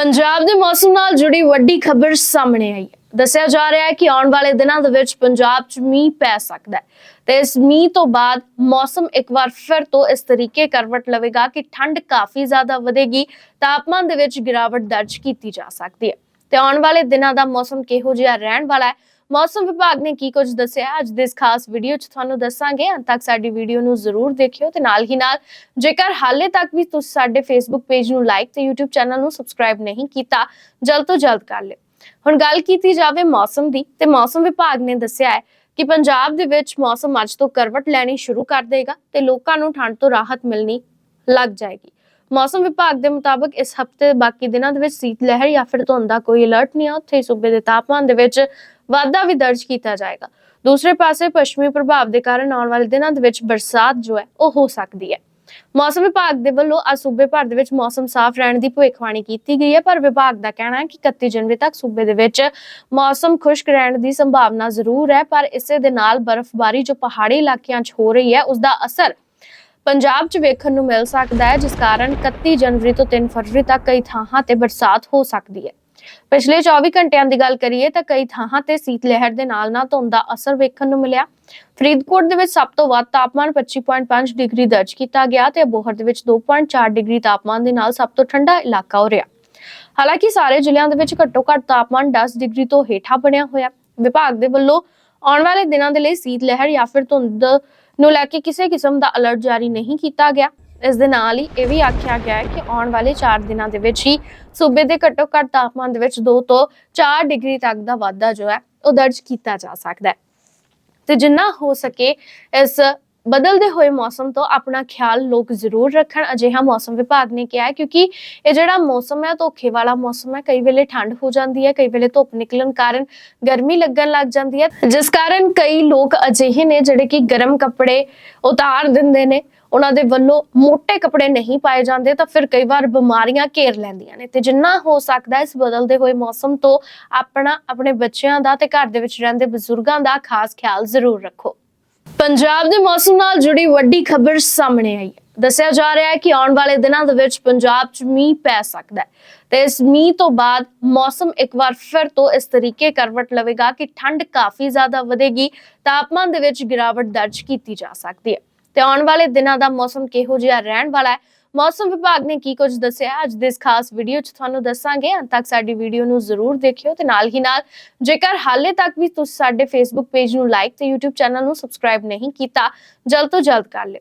ਪੰਜਾਬ ਦੇ ਮੌਸਮ ਨਾਲ ਜੁੜੀ ਵੱਡੀ ਖਬਰ ਸਾਹਮਣੇ ਆਈ ਹੈ। ਦੱਸਿਆ ਜਾ ਰਿਹਾ ਹੈ ਕਿ ਆਉਣ ਵਾਲੇ ਦਿਨਾਂ ਦੇ ਵਿੱਚ ਪੰਜਾਬ 'ਚ ਮੀਂਹ ਪੈ ਸਕਦਾ ਹੈ ਤੇ ਇਸ ਮੀਂਹ ਤੋਂ ਬਾਅਦ ਮੌਸਮ ਇੱਕ ਵਾਰ ਫਿਰ ਤੋਂ ਇਸ ਤਰੀਕੇ ਕਰਵਟ ਲਵੇਗਾ ਕਿ ਠੰਡ ਕਾਫੀ ਜ਼ਿਆਦਾ ਵਧੇਗੀ, ਤਾਪਮਾਨ ਦੇ ਵਿੱਚ ਗਿਰਾਵਟ ਦਰਜ ਕੀਤੀ ਜਾ ਸਕਦੀ ਹੈ। ਤੇ ਆਉਣ ਵਾਲੇ ਦਿਨਾਂ ਦਾ ਮੌਸਮ ਕਿਹੋ ਜਿਹਾ ਰਹਿਣ ਵਾਲਾ ਹੈ ਮੌਸਮ ਵਿਭਾਗ ਨੇ ਕੀ ਕੁਝ ਦੱਸਿਆ? ਅੱਜ ਦੇ ਇਸ ਖਾਸ ਵੀਡੀਓ 'ਚ ਤੁਹਾਨੂੰ ਦੱਸਾਂਗੇ। ਅੰਤ ਤੱਕ ਸਾਡੀ ਵੀਡੀਓ ਨੂੰ ਜ਼ਰੂਰ ਦੇਖਿਓ ਤੇ ਨਾਲ ਹੀ ਨਾਲ ਜੇਕਰ ਹਾਲੇ ਤੱਕ ਵੀ ਤੁਸੀਂ, ਸਾਡੇ ਫੇਸਬੁੱਕ ਪੇਜ ਨੂੰ ਲਾਈਕ ਤੇ YouTube ਚੈਨਲ ਨੂੰ ਸਬਸਕ੍ਰਾਈਬ ਨਹੀਂ ਕੀਤਾ, ਜਲਦ ਤੋਂ ਜਲਦ ਕਰ ਲਿਓ। ਹੁਣ ਗੱਲ ਕੀਤੀ ਜਾਵੇ ਮੌਸਮ ਦੀ ਤੇ ਮੌਸਮ ਵਿਭਾਗ ਨੇ ਦੱਸਿਆ ਹੈ ਕਿ ਪੰਜਾਬ ਦੇ ਵਿੱਚ ਮੌਸਮ ਅੱਜ ਤੋਂ ਕਰਵਟ ਲੈਣੀ ਸ਼ੁਰੂ ਕਰ ਦੇਗਾ ਤੇ ਲੋਕਾਂ ਨੂੰ ਠੰਡ ਤੋਂ ਰਾਹਤ ਮਿਲਣੀ ਲੱਗ ਜਾਏਗੀ। ਮੌਸਮ ਵਿਭਾਗ ਦੇ ਮੁਤਾਬਕ ਇਸ ਹਫ਼ਤੇ ਬਾਕੀ ਦਿਨਾਂ ਦੇ ਵਿੱਚ ਸੀਤ ਲਹਿਰ ਜਾਂ ਫਿਰ ਧੁੰਦ ਦਾ ਕੋਈ ਅਲਰਟ ਨਹੀਂ ਆ। ਉੱਥੇ ਸੂਬੇ ਦੇ ਤਾਪਮਾਨ ਦੇ ਵਿੱਚ ਵਾਧਾ ਵੀ ਦਰਜ ਕੀਤਾ ਜਾਏਗਾ। ਦੂਸਰੇ ਪਾਸੇ ਪੱਛਮੀ ਪ੍ਰਭਾਵ ਦੇ ਕਾਰਨ ਆਉਣ ਵਾਲੇ ਦਿਨਾਂ ਦੇ ਵਿੱਚ ਬਰਸਾਤ ਜੋ ਹੈ, ਉਹ ਹੋ ਸਕਦੀ ਹੈ। ਮੌਸਮ ਵਿਭਾਗ ਦੇ ਵੱਲੋਂ ਅੱਜ ਸੂਬੇ ਭਰ ਦੇ ਵਿੱਚ ਮੌਸਮ ਸਾਫ਼ ਰਹਿਣ ਦੀ ਭਵਿੱਖਬਾਣੀ ਕੀਤੀ ਗਈ ਹੈ, ਪਰ ਵਿਭਾਗ ਦਾ ਕਹਿਣਾ ਹੈ ਕਿ 31 ਜਨਵਰੀ ਤੱਕ ਸੂਬੇ ਦੇ ਵਿੱਚ ਮੌਸਮ ਖੁਸ਼ਕ ਰਹਿਣ ਦੀ ਸੰਭਾਵਨਾ ਜ਼ਰੂਰ ਹੈ, ਪਰ ਇਸੇ ਦੇ ਨਾਲ ਬਰਫ਼ਬਾਰੀ ਜੋ ਪਹਾੜੀ ਇਲਾਕਿਆਂ 'ਚ ਹੋ ਰਹੀ ਹੈ ਉਸ ਦਾ ਅਸਰ ਪੰਜਾਬ 'ਚ ਵੇਖਣ ਨੂੰ ਮਿਲ ਸਕਦਾ ਹੈ, ਜਿਸ ਕਾਰਨ 31 ਜਨਵਰੀ ਤੋਂ 3 ਫਰਵਰੀ ਤੱਕ ਕਈ ਥਾਵਾਂ ਤੇ ਬਰਸਾਤ ਹੋ ਸਕਦੀ ਹੈ। ਪਿਛਲੇ 24 ਘੰਟਿਆਂ ਦੀ ਗੱਲ ਕਰੀਏ ਤਾਂ ਕਈ ਥਾਵਾਂ ਤੇ ਸੀਤ ਲਹਿਰ ਦੇ ਨਾਲ ਨਾਲ ਧੁੰਦ ਦਾ ਅਸਰ ਵੇਖਣ ਨੂੰ ਮਿਲਿਆ। ਫਰੀਦਕੋਟ ਦੇ ਵਿੱਚ ਸਭ ਤੋਂ ਵੱਧ ਤਾਪਮਾਨ 25.5 ਡਿਗਰੀ ਦਰਜ ਕੀਤਾ ਗਿਆ ਤੇ ਅਬੋਹਰ ਦੇ ਵਿੱਚ 2.4 ਡਿਗਰੀ ਤਾਪਮਾਨ ਦੇ ਨਾਲ ਸਭ ਤੋਂ ਠੰਡਾ ਇਲਾਕਾ ਹੋ ਰਿਹਾ। ਹਾਲਾਂਕਿ ਸਾਰੇ ਜ਼ਿਲ੍ਹਿਆਂ ਦੇ ਵਿੱਚ ਘੱਟੋ ਘੱਟ ਤਾਪਮਾਨ 10 ਡਿਗਰੀ ਤੋਂ ਹੇਠਾਂ ਬਣਿਆ ਹੋਇਆ। ਵਿਭਾਗ ਦੇ ਵੱਲੋਂ ਆਉਣ ਵਾਲੇ ਦਿਨਾਂ ਦੇ ਲਈ ਸੀਤ ਲਹਿਰ ਜਾਂ ਫਿਰ ਧੁੰਦ ਨੂੰ ਲੈ ਕੇ ਕਿਸੇ ਕਿਸਮ ਦਾ ਅਲਰਟ ਜਾਰੀ ਨਹੀਂ ਕੀਤਾ ਗਿਆ। ਇਸ ਦੇ ਨਾਲ ਹੀ ਇਹ ਵੀ ਆਖਿਆ ਗਿਆ ਹੈ ਕਿ ਆਉਣ ਵਾਲੇ 4 ਦਿਨਾਂ ਦੇ ਵਿੱਚ ਹੀ ਸੂਬੇ ਦੇ ਘੱਟੋ ਘੱਟ ਤਾਪਮਾਨ ਦੇ ਵਿੱਚ 2 ਤੋਂ 4 ਡਿਗਰੀ ਤੱਕ ਦਾ ਵਾਧਾ ਜੋ ਹੈ, ਉਹ ਦਰਜ ਕੀਤਾ ਜਾ ਸਕਦਾ ਹੈ। ਤੇ ਜਿੰਨਾ ਹੋ ਸਕੇ ਇਸ ਬਦਲਦੇ ਹੋਏ ਮੌਸਮ ਤੋਂ ਆਪਣਾ ਖਿਆਲ ਲੋਕ ਜ਼ਰੂਰ ਰੱਖਣ। ਅਜਿਹਾ ਮੌਸਮ ਵਿਭਾਗ ਨੇ ਕਿਹਾ ਕਿਉਂਕਿ ਇਹ ਜਿਹੜਾ ਮੌਸਮ ਹੈ, ਧੋਖੇ ਵਾਲਾ ਮੌਸਮ ਹੈ। ਕਈ ਵੇਲੇ ਠੰਡ ਹੋ ਜਾਂਦੀ ਹੈ, ਕਈ ਵੇਲੇ ਧੁੱਪ ਨਿਕਲਣ ਕਾਰਨ ਗਰਮੀ ਲੱਗਣ ਲੱਗ ਜਾਂਦੀ ਹੈ। ਜਿਸ ਕਾਰਨ ਕਈ ਲੋਕ ਅਜਿਹੇ ਨੇ ਜਿਹੜੇ ਕਿ ਗਰਮ ਕੱਪੜੇ ਉਤਾਰ ਦਿੰਦੇ ਨੇ, ਉਹਨਾਂ ਦੇ ਵੱਲੋਂ ਮੋٹے ਕੱਪੜੇ ਨਹੀਂ ਪਾਏ ਜਾਂਦੇ ਤਾਂ ਫਿਰ ਕਈ ਵਾਰ ਬਿਮਾਰੀਆਂ ਘੇਰ ਲੈਂਦੀਆਂ ਨੇ। ਤੇ ਜਿੰਨਾ ਹੋ ਸਕਦਾ ਇਸ ਬਦਲਦੇ ਹੋਏ ਮੌਸਮ ਤੋਂ ਆਪਣਾ, ਆਪਣੇ ਬੱਚਿਆਂ ਦਾ ਤੇ ਘਰ ਦੇ ਵਿੱਚ ਰਹਿੰਦੇ ਬਜ਼ੁਰਗਾਂ ਦਾ ਖਾਸ ਖਿਆਲ ਜ਼ਰੂਰ ਰੱਖੋ। ਪੰਜਾਬ ਦੇ ਮੌਸਮ ਨਾਲ ਜੁੜੀ ਵੱਡੀ ਖਬਰ ਸਾਹਮਣੇ ਆਈ ਹੈ। ਦੱਸਿਆ ਜਾ ਰਿਹਾ ਹੈ ਕਿ ਆਉਣ ਵਾਲੇ ਦਿਨਾਂ ਦੇ ਵਿੱਚ ਪੰਜਾਬ 'ਚ ਮੀਂਹ ਪੈ ਸਕਦਾ ਹੈ ਤੇ ਇਸ ਮੀਂਹ ਤੋਂ ਬਾਅਦ ਮੌਸਮ ਇੱਕ ਵਾਰ ਫਿਰ ਤੋਂ ਇਸ ਤਰੀਕੇ ਕਰਵਟ ਲਵੇਗਾ ਕਿ ਠੰਡ ਕਾਫੀ ਜ਼ਿਆਦਾ ਵਧੇਗੀ, ਤਾਪਮਾਨ ਦੇ ਵਿੱਚ ਗਿਰਾਵਟ ਦਰਜ ਕੀਤੀ ਜਾ ਸਕਦੀ ਹੈ। ਤੇ ਆਉਣ ਵਾਲੇ ਦਿਨਾਂ ਦਾ ਮੌਸਮ ਕਿਹੋ ਜਿਹਾ ਰਹਿਣ ਵਾਲਾ ਹੈ ਮੌਸਮ ਵਿਭਾਗ ਨੇ ਕੀ ਕੁਝ ਦੱਸਿਆ ਅੱਜ ਦੇ ਇਸ ਖਾਸ ਵੀਡੀਓ 'ਚ ਤੁਹਾਨੂੰ ਦੱਸਾਂਗੇ। ਅੰਤ ਤੱਕ ਸਾਡੀ ਵੀਡੀਓ ਨੂੰ ਜ਼ਰੂਰ ਦੇਖਿਓ ਤੇ ਨਾਲ ਹੀ ਨਾਲ ਜੇਕਰ ਹਾਲੇ ਤੱਕ ਵੀ ਤੁਸੀਂ ਸਾਡੇ ਫੇਸਬੁੱਕ ਪੇਜ ਨੂੰ ਲਾਈਕ ਤੇ YouTube ਚੈਨਲ ਨੂੰ ਸਬਸਕ੍ਰਾਈਬ ਨਹੀਂ ਕੀਤਾ, ਜਲਦ ਤੋਂ ਜਲਦ ਕਰ ਲਿਓ।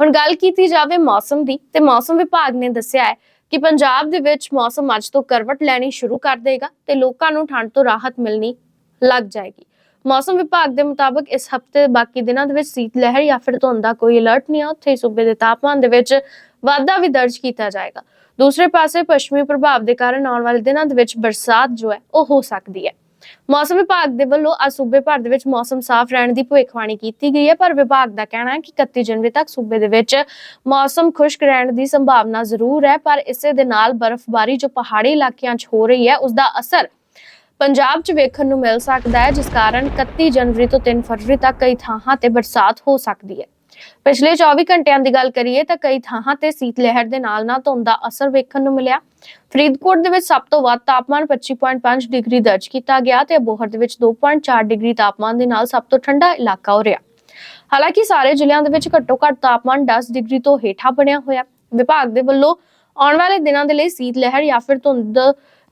ਹੁਣ ਗੱਲ ਕੀਤੀ ਜਾਵੇ ਮੌਸਮ ਦੀ, ਤੇ ਮੌਸਮ ਵਿਭਾਗ ਨੇ ਦੱਸਿਆ ਹੈ ਕਿ ਪੰਜਾਬ ਦੇ ਵਿੱਚ ਮੌਸਮ ਅੱਜ ਤੋਂ ਕਰਵਟ ਲੈਣੀ ਸ਼ੁਰੂ ਕਰ ਦੇਗਾ ਤੇ ਲੋਕਾਂ ਨੂੰ ਠੰਡ ਤੋਂ ਰਾਹਤ ਮਿਲਣੀ ਲੱਗ ਜਾਏਗੀ। ਮੌਸਮ ਵਿਭਾਗ ਦੇ ਮੁਤਾਬਕ ਇਸ ਹਫ਼ਤੇ ਬਾਕੀ ਦਿਨਾਂ ਦੇ ਵਿੱਚ ਸੀਤ ਲਹਿਰ ਜਾਂ ਫਿਰ ਧੁੰਦ ਦਾ ਕੋਈ ਅਲਰਟ ਨਹੀਂ ਆ। ਉੱਥੇ ਸੂਬੇ ਦੇ ਤਾਪਮਾਨ ਦੇ ਵਿੱਚ ਵਾਧਾ ਵੀ ਦਰਜ ਕੀਤਾ ਜਾਏਗਾ। ਦੂਸਰੇ ਪਾਸੇ ਪੱਛਮੀ ਪ੍ਰਭਾਵ ਦੇ ਕਾਰਨ ਆਉਣ ਵਾਲੇ ਦਿਨਾਂ ਦੇ ਵਿੱਚ ਬਰਸਾਤ ਜੋ ਹੈ, ਉਹ ਹੋ ਸਕਦੀ ਹੈ। ਮੌਸਮ ਵਿਭਾਗ ਦੇ ਵੱਲੋਂ ਅੱਜ ਸੂਬੇ ਭਰ ਦੇ ਵਿੱਚ ਮੌਸਮ ਸਾਫ਼ ਰਹਿਣ ਦੀ ਭਵਿੱਖਬਾਣੀ ਕੀਤੀ ਗਈ ਹੈ, ਪਰ ਵਿਭਾਗ ਦਾ ਕਹਿਣਾ ਹੈ ਕਿ 31 ਜਨਵਰੀ ਤੱਕ ਸੂਬੇ ਦੇ ਵਿੱਚ ਮੌਸਮ ਖੁਸ਼ਕ ਰਹਿਣ ਦੀ ਸੰਭਾਵਨਾ ਜ਼ਰੂਰ ਹੈ, ਪਰ ਇਸੇ ਦੇ ਨਾਲ ਬਰਫ਼ਬਾਰੀ ਜੋ ਪਹਾੜੀ ਇਲਾਕਿਆਂ 'ਚ ਹੋ ਰਹੀ ਹੈ ਉਸ ਦਾ ਅਸਰ ਪੰਜਾਬ 'ਚ ਵੇਖਣ ਨੂੰ ਮਿਲ ਸਕਦਾ ਹੈ, ਜਿਸ ਕਾਰਨ 31 ਜਨਵਰੀ ਤੋਂ 3 ਫਰਵਰੀ ਤੱਕ ਕਈ ਥਾਵਾਂ ਤੇ ਬਰਸਾਤ ਹੋ ਸਕਦੀ ਹੈ। ਪਿਛਲੇ 24 ਘੰਟਿਆਂ ਦੀ ਗੱਲ ਕਰੀਏ ਤਾਂ ਕਈ ਥਾਵਾਂ ਤੇ ਸੀਤ ਲਹਿਰ ਦੇ ਨਾਲ ਨਾਲ ਧੁੰਦ ਦਾ ਅਸਰ ਵੇਖਣ ਨੂੰ ਮਿਲਿਆ। ਫਰੀਦਕੋਟ ਦੇ ਵਿੱਚ ਸਭ ਤੋਂ ਵੱਧ ਤਾਪਮਾਨ 25.5 ਡਿਗਰੀ ਦਰਜ ਕੀਤਾ ਗਿਆ ਤੇ ਅਬੋਹਰ ਦੇ ਵਿੱਚ 2.4 ਡਿਗਰੀ ਤਾਪਮਾਨ ਦੇ ਨਾਲ ਸਭ ਤੋਂ ਠੰਡਾ ਇਲਾਕਾ ਹੋ ਰਿਹਾ। ਹਾਲਾਂਕਿ ਸਾਰੇ ਜ਼ਿਲ੍ਹਿਆਂ ਦੇ ਵਿੱਚ ਘੱਟੋ ਘੱਟ ਤਾਪਮਾਨ 10 ਡਿਗਰੀ ਤੋਂ ਹੇਠਾਂ ਬਣਿਆ ਹੋਇਆ। ਵਿਭਾਗ ਦੇ ਵੱਲੋਂ ਆਉਣ ਵਾਲੇ ਦਿਨਾਂ ਦੇ ਲਈ ਸੀਤ ਲਹਿਰ ਜਾਂ ਫਿਰ ਧੁੰਦ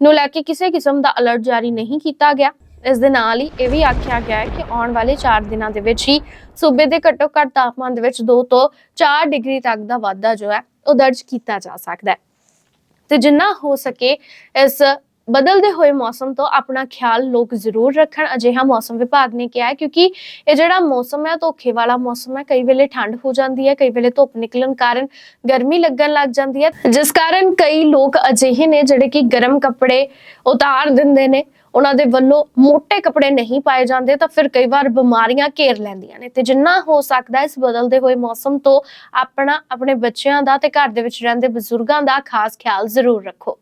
ਨੂੰ ਲੈ ਕੇ ਕਿਸੇ ਕਿਸਮ ਦਾ ਅਲਰਟ ਜਾਰੀ ਨਹੀਂ ਕੀਤਾ ਗਿਆ। ਇਸ ਦੇ ਨਾਲ ਹੀ ਇਹ ਵੀ ਆਖਿਆ ਗਿਆ ਹੈ ਕਿ ਆਉਣ ਵਾਲੇ 4 ਦਿਨਾਂ ਦੇ ਵਿੱਚ ਹੀ ਸੂਬੇ ਦੇ ਘੱਟੋ ਘੱਟ ਤਾਪਮਾਨ ਦੇ ਵਿੱਚ 2 ਤੋਂ 4 ਡਿਗਰੀ ਤੱਕ ਦਾ ਵਾਧਾ ਜੋ ਹੈ, ਉਹ ਦਰਜ ਕੀਤਾ ਜਾ ਸਕਦਾ ਹੈ। ਤੇ ਜਿੰਨਾ ਹੋ ਸਕੇ ਇਸ ਬਦਲਦੇ ਹੋਏ ਮੌਸਮ ਤੋਂ ਆਪਣਾ ਖਿਆਲ ਲੋਕ ਜ਼ਰੂਰ ਰੱਖਣ, ਅਜਿਹਾ ਮੌਸਮ ਵਿਭਾਗ ਨੇ ਕਿਹਾ ਹੈ, ਕਿਉਂਕਿ ਇਹ ਜਿਹੜਾ ਮੌਸਮ ਹੈ, ਧੋਖੇ ਵਾਲਾ ਮੌਸਮ ਹੈ, ਕਈ ਵੇਲੇ ਠੰਡ ਹੋ ਜਾਂਦੀ ਹੈ, ਕਈ ਵੇਲੇ ਧੁੱਪ ਨਿਕਲਣ ਕਾਰਨ ਗਰਮੀ ਲੱਗਣ ਲੱਗ ਜਾਂਦੀ ਹੈ, ਜਿਸ ਕਾਰਨ ਕਈ ਲੋਕ ਅਜਿਹੇ ਨੇ ਜਿਹੜੇ ਕਿ ਗਰਮ ਕੱਪੜੇ ਉਤਾਰ ਦਿੰਦੇ ਨੇ, ਉਹਨਾਂ ਦੇ ਵੱਲੋਂ ਮੋٹے ਕੱਪੜੇ ਨਹੀਂ ਪਾਏ ਜਾਂਦੇ, ਤਾਂ ਫਿਰ ਕਈ ਵਾਰ ਬਿਮਾਰੀਆਂ ਘੇਰ ਲੈਂਦੀਆਂ ਨੇ, ਤੇ ਜਿੰਨਾ ਹੋ ਸਕਦਾ ਇਸ ਬਦਲਦੇ ਹੋਏ ਮੌਸਮ ਤੋਂ ਆਪਣਾ, ਆਪਣੇ ਬੱਚਿਆਂ ਦਾ ਤੇ ਘਰ ਦੇ ਵਿੱਚ ਰਹਿੰਦੇ ਬਜ਼ੁਰਗਾਂ ਦਾ ਖਾਸ ਖਿਆਲ ਜ਼ਰੂਰ ਰੱਖੋ।